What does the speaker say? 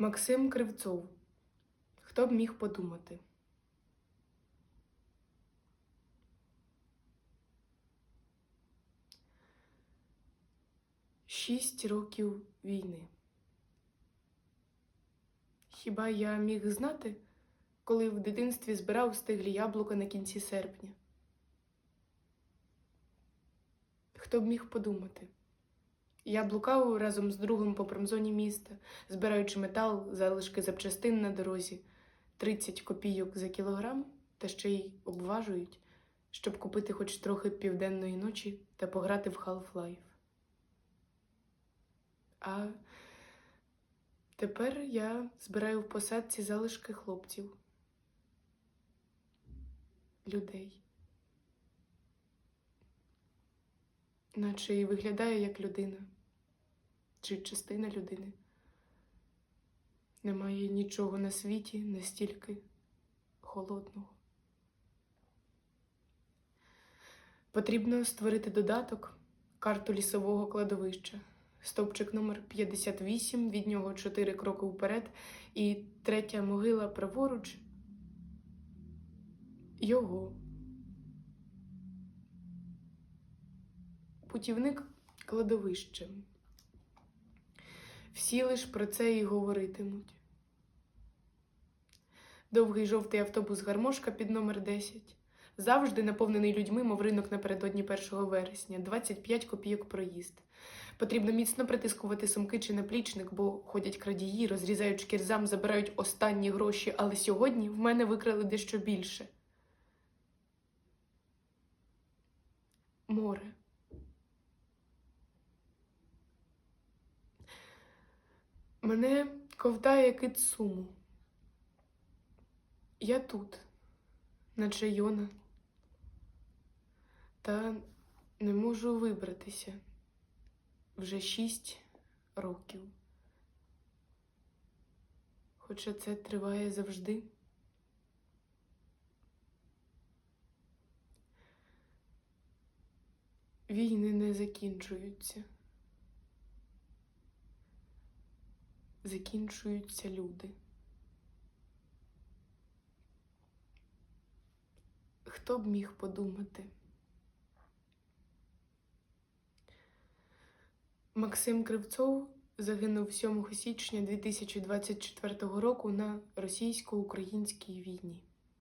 Максим Кривцов. Хто б міг подумати? Шість років війни. Хіба я міг знати, коли в дитинстві збирав стиглі яблука на кінці серпня? Хто б міг подумати? Я блукав разом з другом по промзоні міста, збираючи метал, залишки запчастин на дорозі, 30 копійок за кілограм, та ще й обважують, щоб купити хоч трохи південної ночі та пограти в Half-Life. А тепер я збираю в посадці залишки хлопців, людей. Наче і виглядає як людина чи частина людини. Немає нічого на світі настільки холодного. Потрібно створити додаток, карту лісового кладовища, стовпчик номер 58, від нього 4 кроки вперед, і третя могила праворуч. Його. Путівник кладовищем. Всі лиш про це і говоритимуть. Довгий жовтий автобус гармошка під номер 10. Завжди наповнений людьми, мов ринок напередодні 1 вересня, 25 копійок проїзд. Потрібно міцно притискувати сумки чи наплічник, бо ходять крадії, розрізають шкірзам, забирають останні гроші, але сьогодні в мене викрали дещо більше. Море. Мене ковтає кит суму. Я тут, наче Йона, та не можу вибратися вже шість років. Хоча це триває завжди. Війни не закінчуються. Закінчуються люди. Хто б міг подумати? Максим Кривцов загинув 7 січня 2024 року на російсько-українській війні.